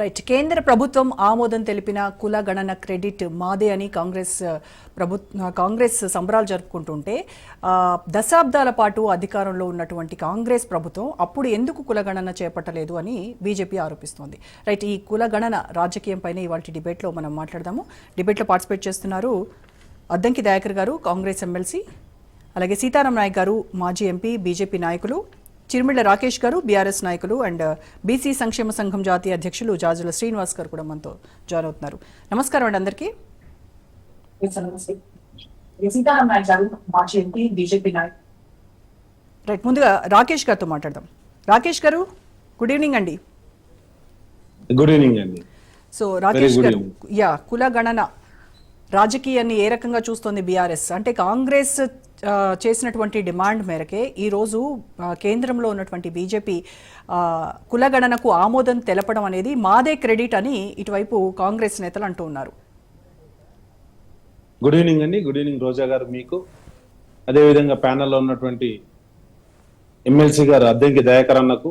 Right కేంద్ర ప్రభుత్వం ఆమోదం తెలిపిన కుల గణన క్రెడిట్ మాదే అని కాంగ్రెస్ ప్రభుత్వ కాంగ్రెస్ సంబరాలు జరుపుకుంటుంటే దశాబ్దాల పాటు అధికారంలో ఉన్నటువంటి కాంగ్రెస్ ప్రభుత్వం అప్పుడు ఎందుకు కులగణన చేపట్టలేదు అని బీజేపీ ఆరోపిస్తోంది. రైట్ ఈ కులగణన రాజకీయం పైన ఇవాళ డిబేట్లో మనం మాట్లాడదాము. డిబేట్లో పార్టిసిపేట్ చేస్తున్నారు అద్దంకి దయాకర్ గారు కాంగ్రెస్ ఎమ్మెల్సీ అలాగే సీతారాం నాయక్ గారు మాజీ ఎంపీ బీజేపీ నాయకులు. చిరుమిళ్ళ రాకేష్ గారు బీఆర్ఎస్ నాయకులు అండ్ బీసీ సంక్షేమ సంఘం జాతీయ అధ్యక్షులు జాజుల శ్రీనివాస్ గారు కూడా మనతో జాయిన్ అవుతున్నారు నమస్కారం అండి అందరికీ. రైట్ ముందుగా రాకేష్ గారితో మాట్లాడదాం. రాకేష్ గారు గుడ్ ఈవినింగ్ అండి. గుడ్ ఈవినింగ్ అండి. సో రాకేష్ గారు యా కుల గణన రాజకీయాన్ని ఏ రకంగా చూస్తోంది బీఆర్ఎస్? అంటే కాంగ్రెస్ చేసినటువంటి డిమాండ్ మేరకే ఈరోజు కేంద్రంలో ఉన్నటువంటి బీజేపీ కులగణనకు ఆమోదం తెలపడం అనేది మాదే క్రెడిట్ అని ఇటువైపు కాంగ్రెస్ నేతలు అంటూ ఉన్నారు. గుడ్ ఈవినింగ్ అండి. గుడ్ ఈవినింగ్ రోజా గారు మీకు. అదేవిధంగా ప్యానెల్లో ఉన్నటువంటి ఎమ్మెల్సీ గారు అద్దెంకి దయాకర్ అన్నకు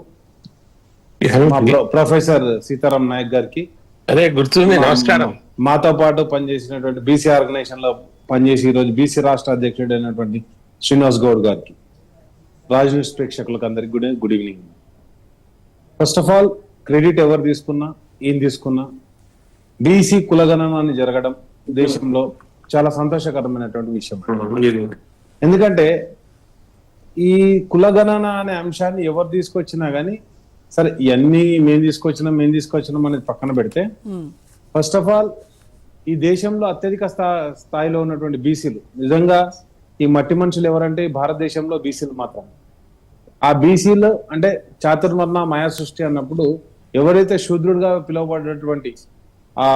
ప్రొఫెసర్ సీతారాం నాయక్ గారికి. అదే గుర్తుంది నమస్కారం. మాతో పాటు పనిచేసినటువంటి బీసీ ఆర్గనైజేషన్లో పనిచేసి ఈ రోజు బీసీ రాష్ట్ర అధ్యక్షుడు అయినటువంటి శ్రీనివాస్ గౌడ్ గారికి రాజ్ న్యూస్ ప్రేక్షకులకు అందరికి good good evening. First of all credit ఎవరు తీసుకున్నా ఏం తీసుకున్నా బీసీ కులగణనాన్ని జరగడం దేశంలో చాలా సంతోషకరమైనటువంటి విషయం. ఎందుకంటే ఈ కులగణన అనే అంశాన్ని ఎవరు తీసుకొచ్చినా గానీ సరే ఇవన్నీ మేము తీసుకొచ్చినాం మేము తీసుకొచ్చినాం అనేది పక్కన పెడితే ఫస్ట్ ఆఫ్ ఆల్ ఈ దేశంలో అత్యధిక స్థా స్థాయిలో ఉన్నటువంటి బీసీలు నిజంగా ఈ మట్టి మనుషులు ఎవరంటే ఈ భారతదేశంలో బీసీలు మాత్రం. ఆ బీసీలు అంటే చాతుర్మర్ణ మాయా సృష్టి అన్నప్పుడు ఎవరైతే శూద్రుడిగా పిలువబడినటువంటి ఆ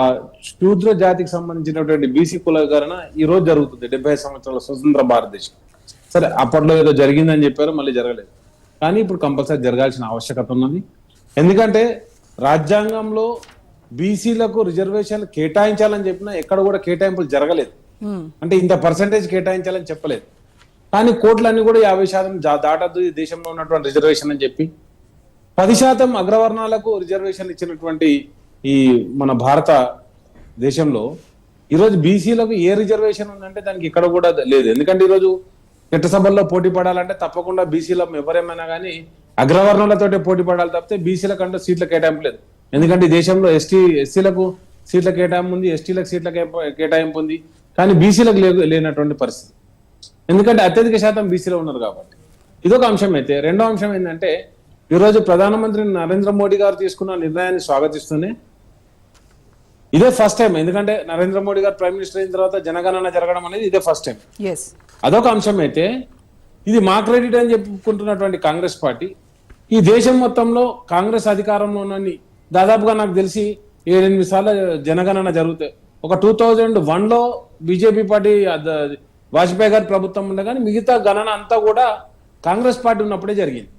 శూద్ర జాతికి సంబంధించినటువంటి బీసీ కులకరణ ఈ రోజు జరుగుతుంది డెబ్బై సంవత్సరాల స్వతంత్ర భారతదేశం. సరే అప్పట్లో ఏదో జరిగిందని చెప్పారు మళ్ళీ జరగలేదు. కానీ ఇప్పుడు కంపల్సరీ జరగాల్సిన ఆవశ్యకత ఉన్నది. ఎందుకంటే రాజ్యాంగంలో బీసీలకు రిజర్వేషన్లు కేటాయించాలని చెప్పినా ఎక్కడ కూడా కేటాయింపులు జరగలేదు. అంటే ఇంత పర్సంటేజ్ కేటాయించాలని చెప్పలేదు. కానీ కోట్లన్నీ కూడా యాభై శాతం దాటద్దు ఈ దేశంలో ఉన్నటువంటి రిజర్వేషన్ అని చెప్పి. పది శాతం అగ్రవర్ణాలకు రిజర్వేషన్ ఇచ్చినటువంటి ఈ మన భారత దేశంలో ఈరోజు బీసీలకు ఏ రిజర్వేషన్ ఉందంటే దానికి ఇక్కడ కూడా లేదు. ఎందుకంటే ఈరోజు చట్టసభల్లో పోటీ పడాలంటే తప్పకుండా బీసీలో ఎవరేమైనా కానీ అగ్రవర్ణాలతోటే పోటీ పడాలి తప్పితే బీసీల కంటే సీట్ల కేటాయింపు లేదు. ఎందుకంటే ఈ దేశంలో ఎస్టీ ఎస్సీలకు సీట్ల కేటాయింపు ఉంది ఎస్టీలకు సీట్ల కేటాయింపు ఉంది. కానీ బీసీలకు లేనటువంటి పరిస్థితి. ఎందుకంటే అత్యధిక శాతం బీసీలో ఉన్నారు కాబట్టి. ఇదొక అంశం అయితే. రెండో అంశం ఏంటంటే ఈరోజు ప్రధానమంత్రి నరేంద్ర మోడీ గారు తీసుకున్న నిర్ణయాన్ని స్వాగతిస్తూనే ఇదే ఫస్ట్ టైం ఎందుకంటే నరేంద్ర మోడీ గారు ప్రైమ్ మినిస్టర్ అయిన తర్వాత జనగణన జరగడం అనేది ఇదే ఫస్ట్ టైం ఎస్ అదొక అంశం అయితే ఇది మా క్రెడిట్ అని చెప్పుకుంటున్నటువంటి కాంగ్రెస్ పార్టీ. ఈ దేశం మొత్తంలో కాంగ్రెస్ అధికారంలో ఉన్నన్ని దాదాపుగా నాకు తెలిసి ఏడెనిమిది సార్లు జనగణన జరుగుతాయి. ఒక టూ థౌజండ్ వన్లో బీజేపీ పార్టీ వాజ్పేయి గారి ప్రభుత్వం ఉండే కానీ మిగతా గణన అంతా కూడా కాంగ్రెస్ పార్టీ ఉన్నప్పుడే జరిగింది.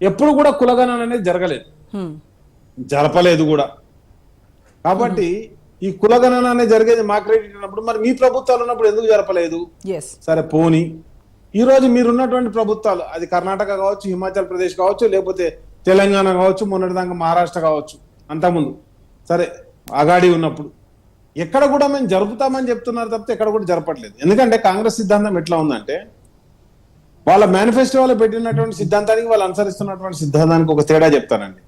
ఎప్పుడు కూడా కులగణన అనేది జరగలేదు. జరపలేదు కూడా. కాబట్టి ఈ కులగణన అనేది జరిగేది మా క్రెడిట్ ఉన్నప్పుడు. మరి మీ ప్రభుత్వాలు ఉన్నప్పుడు ఎందుకు జరపలేదు? సరే పోని. ఈ రోజు మీరున్నటువంటి ప్రభుత్వాలు అది కర్ణాటక కావచ్చు హిమాచల్ ప్రదేశ్ కావచ్చు లేకపోతే తెలంగాణ కావచ్చు మొన్నటిదాకా మహారాష్ట్ర కావచ్చు అంతకుముందు. సరే అగాడి ఉన్నప్పుడు. ఎక్కడ కూడా మేము జరుపుతామని చెప్తున్నారు తప్పితే ఎక్కడ కూడా జరపట్లేదు. ఎందుకంటే కాంగ్రెస్ సిద్ధాంతం ఎట్లా ఉందంటే వాళ్ళ మేనిఫెస్టోలో పెట్టినటువంటి సిద్ధాంతానికి వాళ్ళు అనుసరిస్తున్నటువంటి సిద్ధాంతానికి ఒక తేడా చెప్తానండి.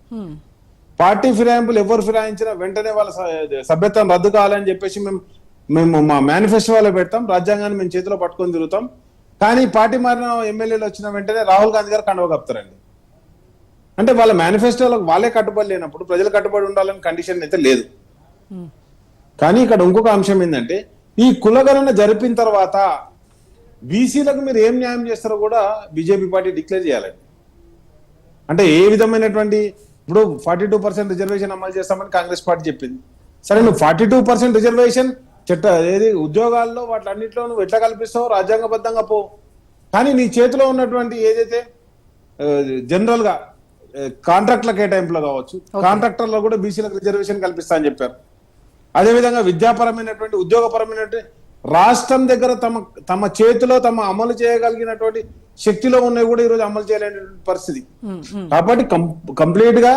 పార్టీ ఫిరాయింపులు ఎవరు ఫిరాయించినా వెంటనే వాళ్ళ సభ్యత్వం రద్దు కావాలని చెప్పేసి మేము మేము మా మేనిఫెస్టోలో పెడతాం రాజ్యాంగాన్ని మేము చేతిలో పట్టుకొని తిరుగుతాం. కానీ పార్టీ మారిన ఎమ్మెల్యేలు వచ్చిన వెంటనే రాహుల్ గాంధీ గారు కండవ కప్తారండి అంటే వాళ్ళ మేనిఫెస్టోలకు వాళ్ళే కట్టుబడి లేనప్పుడు ప్రజలు కట్టుబడి ఉండాలని కండిషన్ అయితే లేదు. కానీ ఇక్కడ ఇంకొక అంశం ఏంటంటే ఈ కులగణన జరిపిన తర్వాత బీసీలకు మీరు ఏం న్యాయం చేస్తారో కూడా బీజేపీ పార్టీ డిక్లేర్ చేయాలండి అంటే ఏ విధమైనటువంటి ఇప్పుడు ఫార్టీ టూ పర్సెంట్ రిజర్వేషన్ అమలు చేస్తామని కాంగ్రెస్ పార్టీ చెప్పింది. సరే నువ్వు ఫార్టీ టూ పర్సెంట్ రిజర్వేషన్ చట్ట ఏది ఉద్యోగాల్లో వాటిలన్నింటిలో నువ్వు ఎట్లా కల్పిస్తావు రాజ్యాంగబద్ధంగా పో. కానీ నీ చేతిలో ఉన్నటువంటి ఏదైతే జనరల్గా కాంట్రాక్ట్ల కేటాయింపులో కావచ్చు. కాంట్రాక్టర్లో కూడా బీసీలకు రిజర్వేషన్ కల్పిస్తా అని చెప్పారు. అదేవిధంగా విద్యాపరమైనటువంటి ఉద్యోగపరమైనటువంటి రాష్ట్రం దగ్గర తమ తమ చేతిలో తమ అమలు చేయగలిగినటువంటి శక్తిలో ఉన్నవి కూడా ఈరోజు అమలు చేయలేనటువంటి పరిస్థితి. కాబట్టి కంప్లీట్గా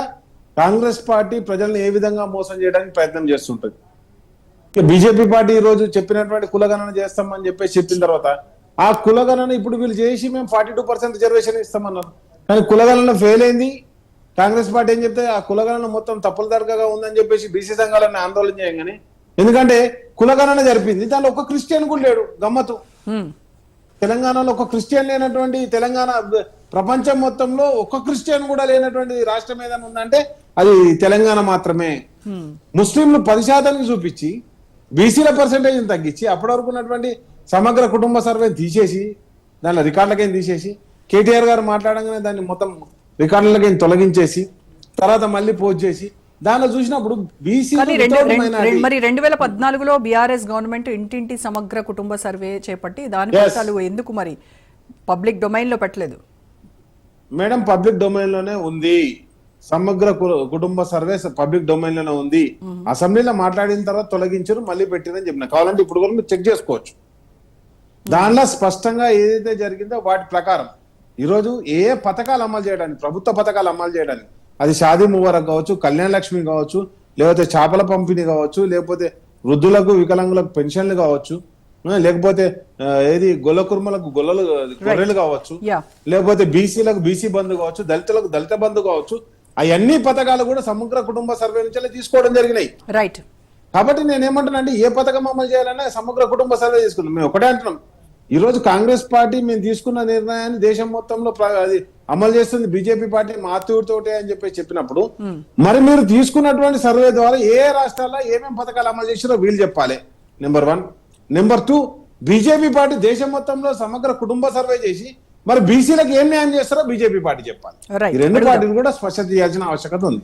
కాంగ్రెస్ పార్టీ ప్రజల్ని ఏ విధంగా మోసం చేయడానికి ప్రయత్నం చేస్తుంటది. బీజేపీ పార్టీ ఈ రోజు చెప్పినటువంటి కులగణన చేస్తామని చెప్పేసి చెప్పిన తర్వాత ఆ కులగణన ఇప్పుడు వీళ్ళు చేసి మేము ఫార్టీ టూ పర్సెంట్ రిజర్వేషన్ ఇస్తామన్నారు. కానీ కులగణన ఫెయిల్ అయింది. కాంగ్రెస్ పార్టీ ఏం చెప్తే ఆ కులగణన మొత్తం తప్పుల దరగగా ఉందని చెప్పేసి బీసీ సంఘాలను ఆందోళన చేయగానే ఎందుకంటే కులగణన జరిపింది దానిలో ఒక క్రిస్టియన్ కూడా లేడు గమ్మత్తు హ్మ్. తెలంగాణలో ఒక క్రిస్టియన్ లేనటువంటి తెలంగాణ ప్రపంచం మొత్తంలో ఒక క్రిస్టియన్ కూడా లేనటువంటి రాష్ట్రం ఏదైనా ఉందంటే అది తెలంగాణ మాత్రమే. ముస్లింలు పది శాతానికి చూపించి బీసీల పర్సెంటేజ్ తగ్గించి అప్పటి వరకు ఉన్నటువంటి సమగ్ర కుటుంబ సర్వే తీసేసి దానిలో రికార్డులకేం తీసేసి కేటీఆర్ గారు మాట్లాడంగానే దాన్ని మొత్తం రికార్డులకేం తొలగించేసి తర్వాత మళ్ళీ పోస్ట్ చేసి దానిలో చూసినప్పుడు బీసీ మరి రెండు వేల పద్నాలుగులో బీఆర్ఎస్ గవర్నమెంట్ ఇంటింటి సమగ్ర కుటుంబ సర్వే చేపట్టి దాని. ఫలితాలు ఎందుకు మరి? పబ్లిక్ డొమైన్లో పెట్టలేదు. మేడం పబ్లిక్ డొమైన్లోనే ఉంది. సమగ్ర కుటుంబ సర్వే పబ్లిక్ డొమైన్లోనే ఉంది. అసెంబ్లీలో మాట్లాడిన తర్వాత తొలగించారు మళ్ళీ పెట్టిరని చెప్పిన. కావాలంటే ఇప్పుడు కూడా మీరు చెక్ చేసుకోవచ్చు. దానిలో స్పష్టంగా ఏదైతే జరిగిందో వాటి ప్రకారం. ఈరోజు ఏ ఏ పథకాలు అమలు చేయడానికి ప్రభుత్వ పథకాలు అమలు చేయడానికి అది షాదీ ముబారక్ కావచ్చు కళ్యాణ లక్ష్మి కావచ్చు లేకపోతే చేపల పంపిణీ కావచ్చు లేకపోతే వృద్ధులకు వికలాంగులకు పెన్షన్లు కావచ్చు లేకపోతే ఏది గొల్ల కుర్మలకు గొల్లలు గొర్రెలు కావచ్చు లేకపోతే బీసీలకు బీసీ బంధు కావచ్చు దళితులకు దళిత బంధు కావచ్చు అవన్నీ పథకాలు కూడా సమగ్ర కుటుంబ సర్వే నుంచి తీసుకోవడం జరిగినాయి. రైట్ కాబట్టి నేను ఏమంటున్నానంటే ఏ పథకం అమలు చేయాలన్నా సమగ్ర కుటుంబ సర్వే తీసుకున్నాం మేము ఒకటే అంటున్నాం. ఈ రోజు కాంగ్రెస్ పార్టీ మేము తీసుకున్న నిర్ణయాన్ని దేశం మొత్తంలో అమలు చేస్తుంది. బీజేపీ పార్టీ మాతృతోటే అని చెప్పి చెప్పినప్పుడు మరి మీరు తీసుకున్నటువంటి సర్వే ద్వారా ఏ రాష్ట్రాల్లో ఏమేమి పథకాలు అమలు చేసిరో వీళ్ళు చెప్పాలి. Number one. Number two BJP party దేశం మొత్తంలో సమగ్ర కుటుంబ సర్వే చేసి మరి బీసీలకు ఏం న్యాయం చేస్తారో బీజేపీ పార్టీ చెప్పాలి. ఈ రెండు. పార్టీలు కూడా స్పష్టత చేయాల్సిన ఆవశ్యకత ఉంది.